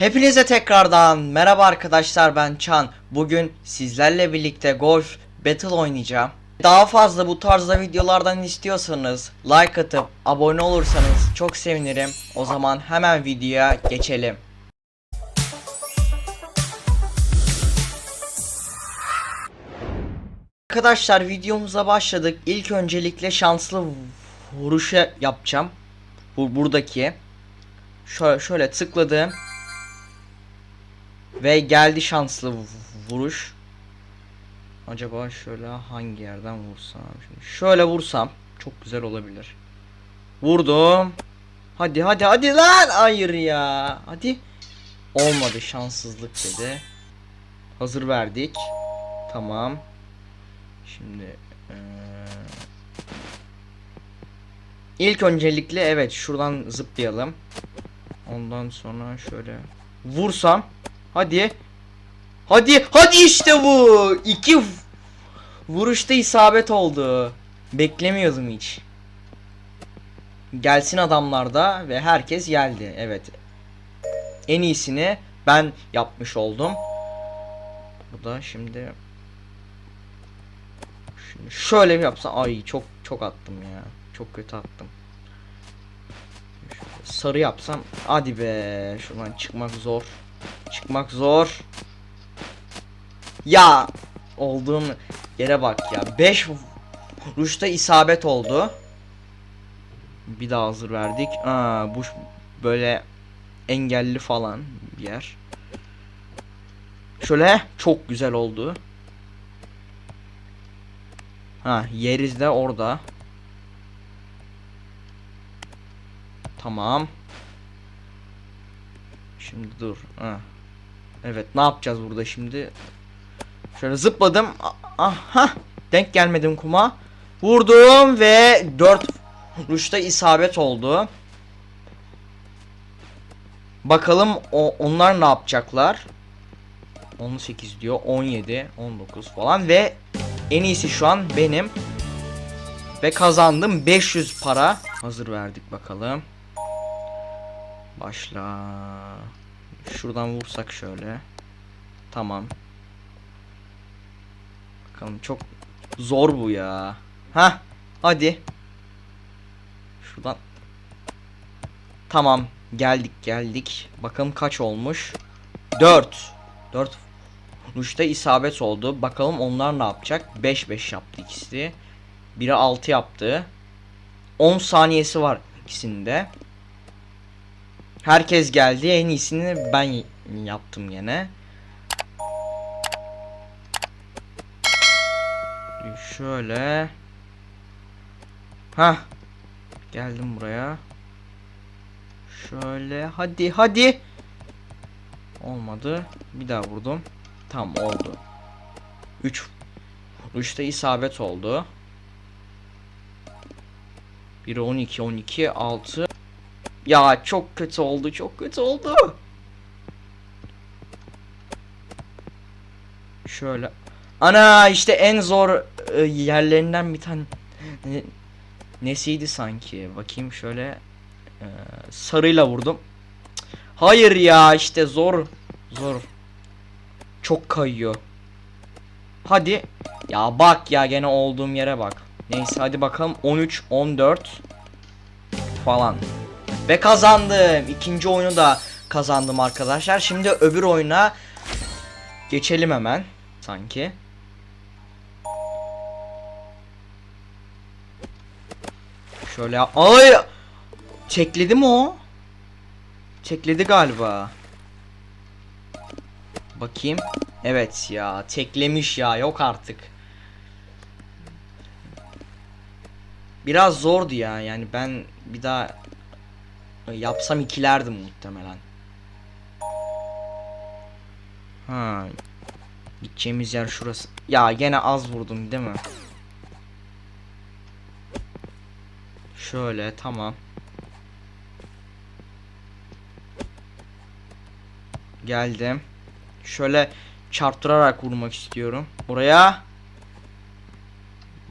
Hepinize tekrardan merhaba arkadaşlar ben Çan. Bugün sizlerle birlikte Golf Battle oynayacağım. Daha fazla bu tarzda videolardan istiyorsanız like atıp abone olursanız çok sevinirim. O zaman hemen videoya geçelim. Arkadaşlar videomuza başladık. İlk öncelikle şanslı vuruşu yapacağım. Bu buradaki. Şöyle, şöyle tıkladım. Ve geldi şanslı vu- vuruş. Acaba şöyle hangi yerden vursam? Şimdi şöyle vursam çok güzel olabilir. Vurdum. Hadi hadi hadi lan. Hayır ya. Hadi. Olmadı şanssızlık dedi. Hazır verdik. Tamam. Şimdi eee, ilk öncelikle evet şuradan zıplayalım. Ondan sonra şöyle vursam Hadi. Hadi. Hadi işte bu. İki vuruşta isabet oldu. Beklemiyordum hiç. Gelsin adamlar da ve herkes geldi. Evet. En iyisini ben yapmış oldum. Bu da şimdi Şimdi şöyle bir yapsam ay çok çok attım ya. Çok kötü attım. Şöyle sarı yapsam hadi be şuradan çıkmak zor. Çıkmak zor. Ya olduğum yere bak ya. 5 vuruşta isabet oldu. Bir daha hazır verdik. Aa, bu böyle engelli falan bir yer. Şöyle çok güzel oldu. Ha yeriz de orada. Tamam. Şimdi dur. Ha. Evet ne yapacağız burada şimdi? Şöyle zıpladım. Aha. Denk gelmedim kuma. Vurdum ve 4 vuruşta isabet oldu. Bakalım o, onlar ne yapacaklar? 18 diyor, 17, 19 falan ve en iyisi şu an benim. Ve kazandım 500 para. Hazır verdik bakalım. Başla. Şuradan vursak şöyle. Tamam. Bakalım çok zor bu ya. Ha, hadi. Şuradan. Tamam, geldik geldik. Bakalım kaç olmuş? 4. 4 vuruşta isabet oldu. Bakalım onlar ne yapacak? 5 5 yaptı ikisi. Biri 6 yaptı. 10 saniyesi var ikisinde. Herkes geldi. En iyisini ben yaptım yine. Şöyle. Ha. Geldim buraya. Şöyle. Hadi hadi. Olmadı. Bir daha vurdum. Tam oldu. 3 Vuruşta isabet oldu. Biri 12 12 6 ya çok kötü oldu, çok kötü oldu. Şöyle. Ana işte en zor e, yerlerinden bir tane ne- nesiydi sanki? Bakayım şöyle e, sarıyla vurdum. Hayır ya işte zor zor. Çok kayıyor. Hadi. Ya bak ya gene olduğum yere bak. Neyse hadi bakalım 13 14 falan. Ve kazandım. İkinci oyunu da kazandım arkadaşlar. Şimdi öbür oyuna geçelim hemen. Sanki. Şöyle Ay! Çekledi mi o? Çekledi galiba. Bakayım. Evet ya, teklemiş ya. Yok artık. Biraz zordu ya. Yani ben bir daha Yapsam ikilerdim muhtemelen. Ha. Gideceğimiz yer şurası. Ya gene az vurdum değil mi? Şöyle tamam. Geldim. Şöyle çarptırarak vurmak istiyorum. Buraya.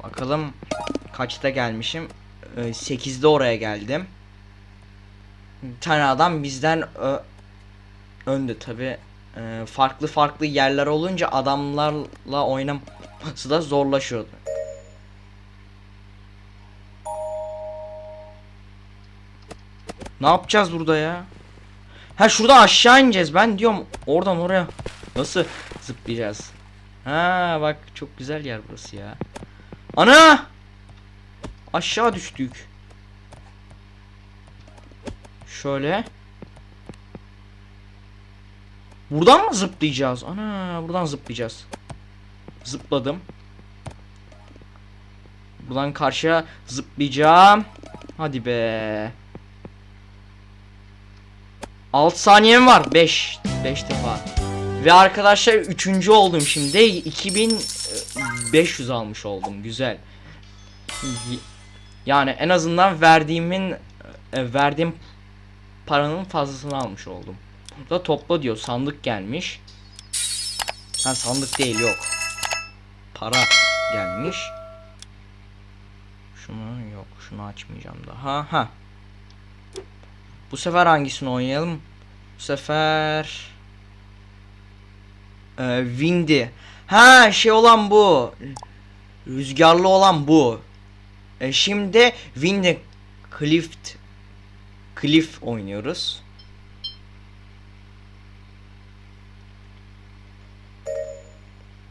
Bakalım kaçta gelmişim. Ee, 8'de oraya geldim. Tane adam bizden ö- önde tabi. farklı farklı yerler olunca adamlarla oynaması da zorlaşıyordu. Ne yapacağız burada ya? Ha şurada aşağı ineceğiz. Ben diyorum oradan oraya nasıl zıplayacağız? Ha bak çok güzel yer burası ya. Ana! Aşağı düştük. Şöyle. Buradan mı zıplayacağız? Ana buradan zıplayacağız. Zıpladım. Buradan karşıya zıplayacağım. Hadi be. 6 saniyem var. 5. 5 defa. Ve arkadaşlar 3. oldum şimdi. 2500 almış oldum. Güzel. Yani en azından verdiğimin e, verdiğim paranın fazlasını almış oldum. Burada topla diyor. Sandık gelmiş. Ha sandık değil yok. Para gelmiş. Şunu yok. Şunu açmayacağım daha. Ha. Bu sefer hangisini oynayalım? Bu sefer ee, Windy. Ha şey olan bu. Rüzgarlı olan bu. E, şimdi Windy Cliff Cliff oynuyoruz.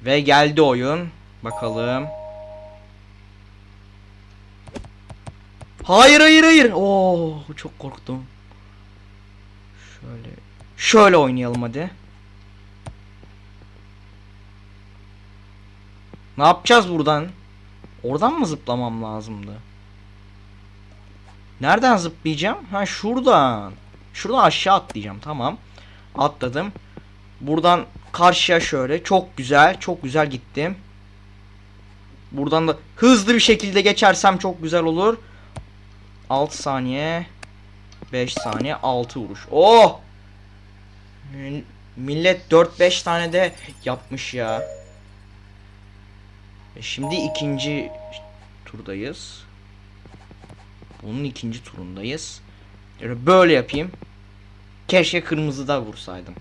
Ve geldi oyun. Bakalım. Hayır hayır hayır. Oo çok korktum. Şöyle şöyle oynayalım hadi. Ne yapacağız buradan? Oradan mı zıplamam lazımdı? Nereden zıplayacağım? Ha şuradan. Şuradan aşağı atlayacağım. Tamam. Atladım. Buradan karşıya şöyle. Çok güzel. Çok güzel gittim. Buradan da hızlı bir şekilde geçersem çok güzel olur. 6 saniye. 5 saniye. 6 vuruş. Oh! Mil- Millet 4-5 tane de yapmış ya. E Şimdi ikinci turdayız. Bunun ikinci turundayız. Böyle yapayım. Keşke kırmızı da vursaydım.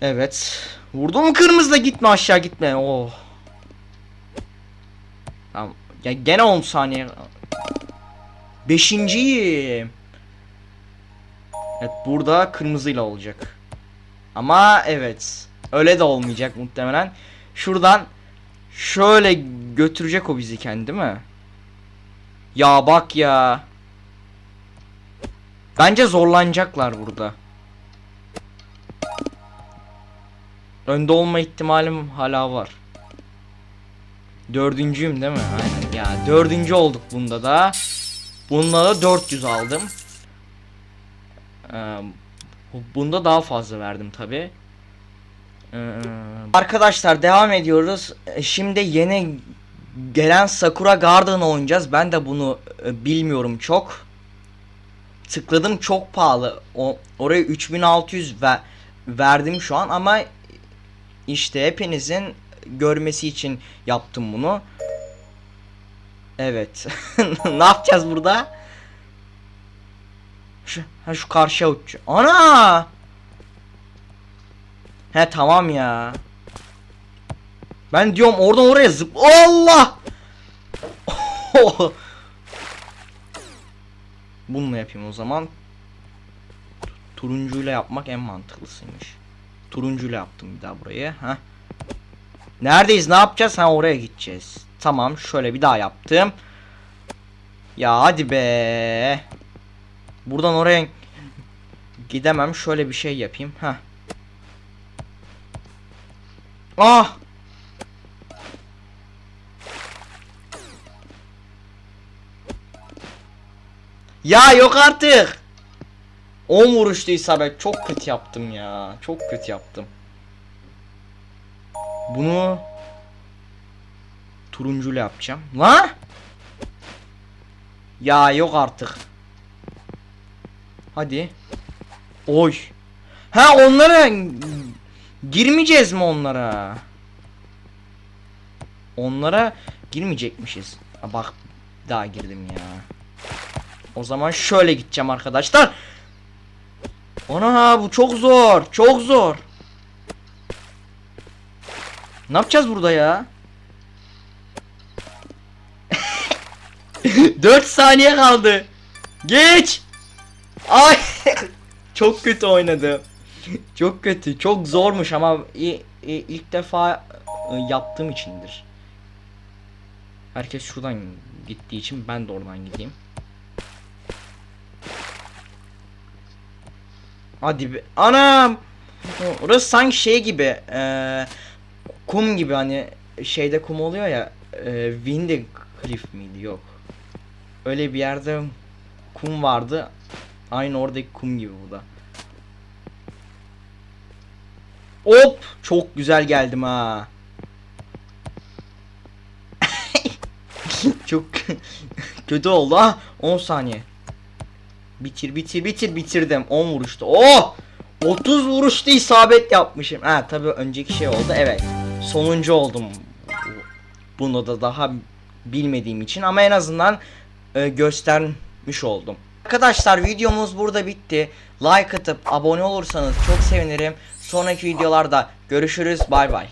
Evet. Vurdum kırmızı da gitme aşağı gitme. Oh. Tamam. Ya gene 10 saniye. Beşinciyim. Evet burada kırmızıyla olacak. Ama evet. Öyle de olmayacak muhtemelen. Şuradan şöyle götürecek o bizi kendi mi? Ya bak ya. Bence zorlanacaklar burada. Önde olma ihtimalim hala var. Dördüncüyüm değil mi? Aynen ya. Dördüncü olduk bunda da. Bunda da 400 aldım. Ee, bunda daha fazla verdim tabi. Arkadaşlar devam ediyoruz. Ee, Şimdi yeni gelen Sakura Garden oynayacağız. Ben de bunu e, bilmiyorum çok. Tıkladım çok pahalı. O oraya 3600 ve verdim şu an ama işte hepinizin görmesi için yaptım bunu. Evet. ne yapacağız burada? Şu, ha şu karşıya uç. Ana! He tamam ya. Ben diyorum oradan oraya zıp. Allah! Bununla yapayım o zaman. Turuncuyla yapmak en mantıklısıymış. Turuncuyla yaptım bir daha burayı. Ha. Neredeyiz? Ne yapacağız? Ha oraya gideceğiz. Tamam, şöyle bir daha yaptım. Ya hadi be. Buradan oraya gidemem. Şöyle bir şey yapayım. Ha. Ah! Ya yok artık. 10 vuruştu isabet. Çok kötü yaptım ya. Çok kötü yaptım. Bunu turuncuyla yapacağım. La? Ya yok artık. Hadi. Oy. Ha onlara girmeyeceğiz mi onlara? Onlara girmeyecekmişiz. Bak daha girdim ya. O zaman şöyle gideceğim arkadaşlar. Ana bu çok zor. Çok zor. Ne yapacağız burada ya? 4 saniye kaldı. Geç. Ay. çok kötü oynadı. Çok kötü. Çok zormuş ama ilk defa e, yaptığım içindir. Herkes şuradan gittiği için ben de oradan gideyim. Hadi be. Anam. Orası sanki şey gibi. eee, kum gibi hani şeyde kum oluyor ya. E, Cliff miydi? Yok. Öyle bir yerde kum vardı. Aynı oradaki kum gibi bu da. Hop! Çok güzel geldim ha. Çok kötü oldu ha. 10 saniye. Bitir bitir bitir bitirdim. 10 vuruştu. Oh! 30 vuruşta isabet yapmışım. Ha tabii önceki şey oldu. Evet. Sonuncu oldum. Bunu da daha bilmediğim için ama en azından e, göstermiş oldum. Arkadaşlar videomuz burada bitti. Like atıp abone olursanız çok sevinirim. Sonraki videolarda görüşürüz. Bay bay.